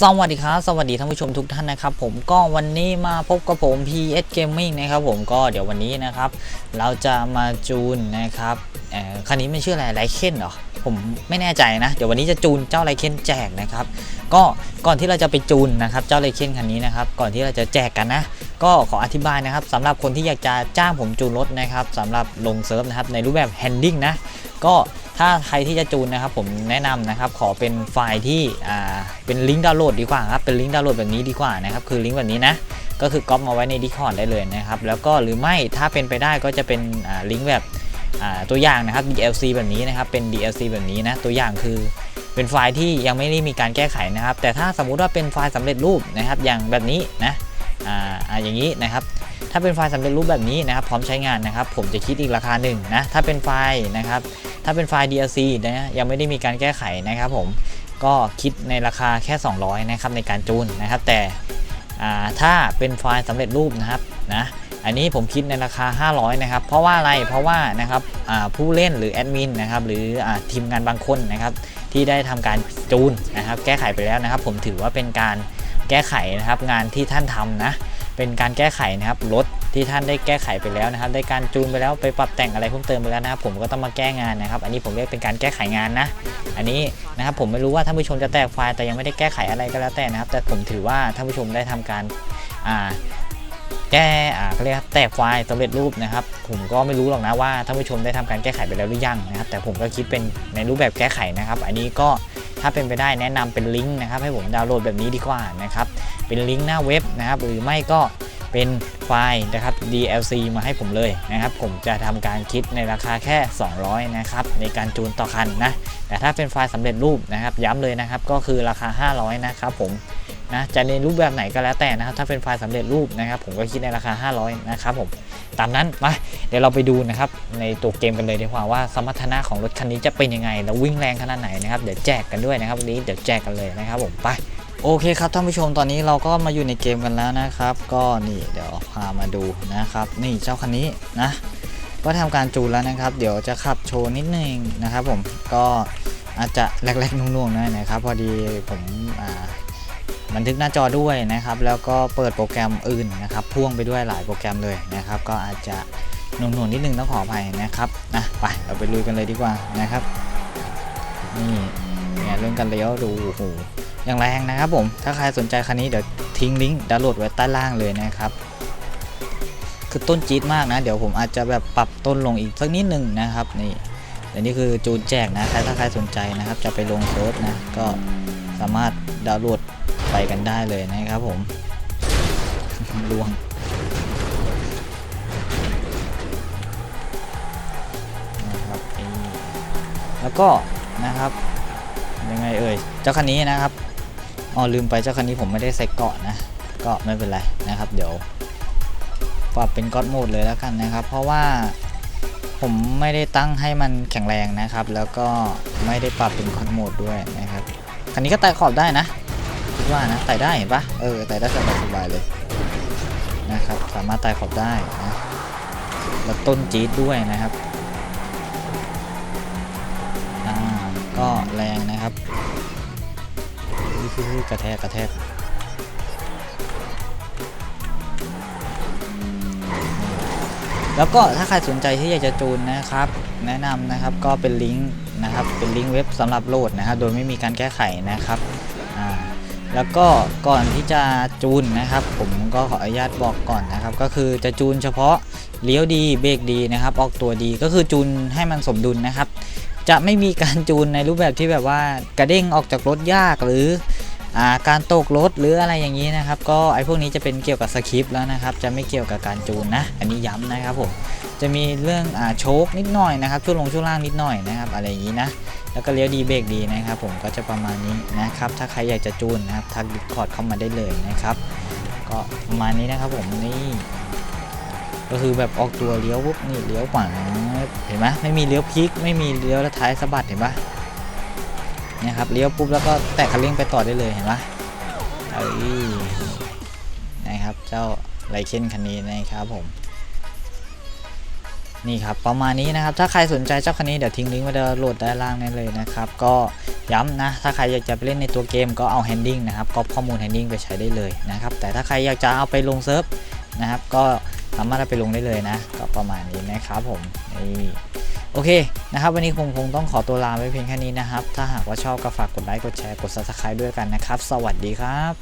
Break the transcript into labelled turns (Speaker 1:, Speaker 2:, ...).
Speaker 1: สวัสดีครับ สวัสดีท่านผู้ชมทุกท่านนะครับ ผมก็วันนี้มาพบกับผม PS Gaming นะครับผมก็เดี๋ยววันนี้นะครับ เราจะมาจูนนะครับเอ่อคันนี้มันชื่ออะไรไลเคนเหรอผมไม่แน่ใจนะ เดี๋ยววันนี้จะจูนเจ้าไลเคนแจกนะครับ ก็ก่อนที่เราจะไปจูนนะครับ เจ้าไลเคนคันนี้นะครับ ก่อนที่เราจะแจกกันนะ ก็ขออธิบายนะครับสำหรับคนที่อยากจะจ้างผมจูนรถนะครับสำหรับลงเซิร์ฟนะครับในรูปแบบแฮนดิ้งนะก็ ถ้าใครที่จะจูนนะครับผมแนะนำนะครับขอเป็นไฟล์ที่อ่าเป็นลิงก์ดาวน์โหลดดีกว่าครับเป็นลิงก์ดาวน์โหลดแบบนี้ดีกว่านะครับคือลิงก์แบบนี้นะก็คือก๊อปมาไว้ใน Discord ได้เลยนะครับแล้วก็หรือไม่ถ้าเป็นไปได้ก็จะเป็นอ่าลิงก์แบบอ่าตัวอย่างนะครับ DLC แบบนี้นะครับเป็น DLC แบบนี้นะตัวอย่างคือเป็นไฟล์ที่ยังไม่ได้มีการแก้ไขนะครับ แต่ถ้าสมมุติว่าเป็นไฟล์สำเร็จรูปนะครับ อย่างแบบนี้นะอ่าอย่างนี้นะครับ ถ้าเป็นไฟล์สำเร็จรูปแบบนี้นะครับ พร้อมใช้งานนะครับ ผมจะคิดอีกราคาหนึ่งนะถ้าเป็นไฟล์นะครับ ถ้าเป็นไฟล์ DLC นะยังไม่ได้มีการแก้ไขนะครับผมก็คิดในราคาแค่ 200 นะครับในการจูนนะครับ แต่ถ้าเป็นไฟล์สำเร็จรูปนะครับนะอันนี้ผมคิดในราคา 500 นะครับ เพราะว่าอะไร เพราะว่านะครับผู้เล่นหรือแอดมินนะครับหรืออทีมงานบางคนนะครับที่ได้ทำการจูนนะครับ แก้ไขไปแล้วนะครับ ผมถือว่าเป็นการแก้ไขนะครับงานที่ท่านทำนะ เป็นการแก้ไขนะครับรถที่ท่านได้แก้ไขไปแล้วนะครับ ได้การจูนไปแล้วไปปรับแต่งอะไรเพิ่มเติมไปแล้วนะครับ ผมก็ต้องมาแก้งานนะครับ อันนี้ผมเรียกเป็นการแก้ไขงานนะ อันนี้นะครับผมไม่รู้ว่าท่านผู้ชมจะแตกไฟล์แต่ยังไม่ได้แก้ไขอะไรก็แล้วแต่นะครับ แต่ผมถือว่าท่านผู้ชมได้ทำการอ่าแก้อ่าเขาเรียกแตกไฟล์สำเร็จรูปนะครับ ผมก็ไม่รู้หรอกนะว่าท่านผู้ชมได้ทำการแก้ไขไปแล้วหรือยังนะครับ แต่ผมก็คิดเป็นในรูปแบบแก้ไขนะครับ อันนี้ก็ ถ้าเป็นไปได้แนะนำเป็นลิงก์นะครับให้ผมดาวน์โหลดแบบนี้ดีกว่านะครับเป็นลิงก์หน้าเว็บนะครับหรือไม่ก็เป็นไฟล์นะครับ DLC มาให้ผมเลยนะครับ ผมจะทำการคิดในราคาแค่ 200 นะครับในการจูนต่อคันนะแต่ถ้าเป็นไฟล์สำเร็จรูปนะครับ ย้ำเลยนะครับก็คือราคา 500 นะครับผม นะจะในรูปแบบไหนก็แล้วแต่นะครับถ้าเป็นไฟล์สำเร็จรูปนะครับ ผมก็คิดในราคา 500 นะครับผมตามนั้นไปเดี๋ยวเราไปดูนะครับในตัวเกมกันเลยดีกว่าว่าสมรรถนะของรถคันนี้จะเป็นยังไงแล้ววิ่งแรงขนาดไหนนะครับเดี๋ยวแจกกันด้วยนะครับวันนี้เดี๋ยวแจกกันเลยนะครับผมไปโอเคครับท่านผู้ชมตอนนี้เราก็มาอยู่ในเกมกันแล้วนะครับ ก็นี่เดี๋ยวพามาดูนะครับ นี่เจ้าคันนี้นะก็ทำการจูนแล้วนะครับ เดี๋ยวจะขับโชว์นิดนึงนะครับ ผมก็อาจจะแรกๆนุ่งๆหน่อยนะครับ พอดีผมอ่า บันทึกหน้าจอด้วยนะครับ แล้วก็เปิดโปรแกรมอื่นนะครับพ่วงไปด้วยหลายโปรแกรมเลยนะครับ ก็อาจจะหนุ่งๆนิดนึงต้องขออภัยนะครับนะไปเราไปลุยกันเลยดีกว่านะครับ นี่เนี่ยเรื่องกันเลี้ยวดูโอ้โหอย่างแรงนะครับผมถ้าใครสนใจคันนี้เดี๋ยวทิ้งลิงก์ดาวน์โหลดไว้ใต้ล่างเลยนะครับคือต้นจี๊ดมากนะ เดี๋ยวผมอาจจะแบบปรับต้นลงอีกสักนิดหนึ่งนะครับนี่แต่นี่คือจูนแจกนะใครถ้าใครสนใจนะครับ จะไปลงเซิร์ฟนะก็สามารถดาวน์โหลด ไปกันได้เลยนะครับผมลวงนะครับแล้วก็นะครับยังไงเอ่ยเจ้าคันนี้นะครับอ๋อลืมไปเจ้าคันนี้ผมไม่ได้ใส่เกาะนะ ก็ไม่เป็นไรนะครับ เดี๋ยวปรับเป็นก็อดโหมดเลยแล้วกันนะครับ เพราะว่าผมไม่ได้ตั้งให้มันแข็งแรงนะครับ แล้วก็ไม่ได้ปรับเป็นก็อดโหมดด้วยนะครับคันนี้ก็ไต่ขอบได้นะ คิดว่านะไต่ได้เห็นปะเออไต่ได้สบายสบายๆเลยนะครับ สามารถไต่ขอบได้นะแล้วต้นจี๊ดด้วยนะครับอ่าก็แรงนะครับนี่คือกระแทกกระแทกแล้วก็ถ้าใครสนใจที่อยากจะจูนนะครับ แนะนำนะครับก็เป็นลิงก์นะครับเป็นลิงก์เว็บสำหรับโหลดนะครับโดยไม่มีการแก้ไขนะครับอ่า แล้วก็ก่อนที่จะจูนนะครับ ผมก็ขออนุญาตบอกก่อนนะครับ ก็คือจะจูนเฉพาะเลี้ยวดีเบรกดีนะครับ ออกตัวดีก็คือจูนให้มันสมดุลนะครับ จะไม่มีการจูนในรูปแบบที่แบบว่ากระเด้งออกจากรถยากหรือการตกรถหรืออะไรอย่างนี้นะครับ ก็ไอ้พวกนี้จะเป็นเกี่ยวกับสคริปต์แล้วนะครับ จะไม่เกี่ยวกับการจูนนะ อันนี้ย้ำนะครับผมจะมีเรื่องอโชคนิดหน่อยนะครับช่วงลงช่วงล่างนิดหน่อยนะครับ อะไรอย่างนี้นะ แล้วก็เลี้ยวดีเบรกดีนะครับ ผมก็จะประมาณนี้นะครับ ถ้าใครอยากจะจูนนะครับทักดิสคอร์ดเข้ามาได้เลยนะครับ ก็ประมาณนี้นะครับผมนี่ก็คือแบบออกตัวเลี้ยวปุ๊บนี่เลี้ยวขวาเห็นไหมไม่มีเลี้ยวพลิก ไม่มีเลี้ยวแล้วท้ายสะบัดเห็นปะเนี่ยครับเลี้ยวปุ๊บแล้วก็แตะคันเร่งไปต่อได้เลยเห็นปะเอ้ยนะครับ เจ้าไลเคนคันนี้นะครับผม นี่ครับประมาณนี้นะครับ ถ้าใครสนใจเจ้าคันนี้เดี๋ยวทิ้งลิงก์ไว้โหลดด้านล่างนี้เลยนะครับ ก็ย้ำนะ ถ้าใครอยากจะไปเล่นในตัวเกมก็เอาแฮนดิ้งนะครับก็ข้อมูลแฮนดิ้งไปใช้ได้เลยนะครับ แต่ถ้าใครอยากจะเอาไปลงเซิร์ฟนะครับ ก็สามารถเอาไปลงได้เลยนะ ก็ประมาณนี้นะครับผมนี่โอเคนะครับ วันนี้คงคงต้องขอตัวลาไปเพียงแค่นี้นะครับ ถ้าหากว่าชอบก็ฝากกดไลค์กดแชร์กด subscribe ด้วยกันนะครับ สวัสดีครับ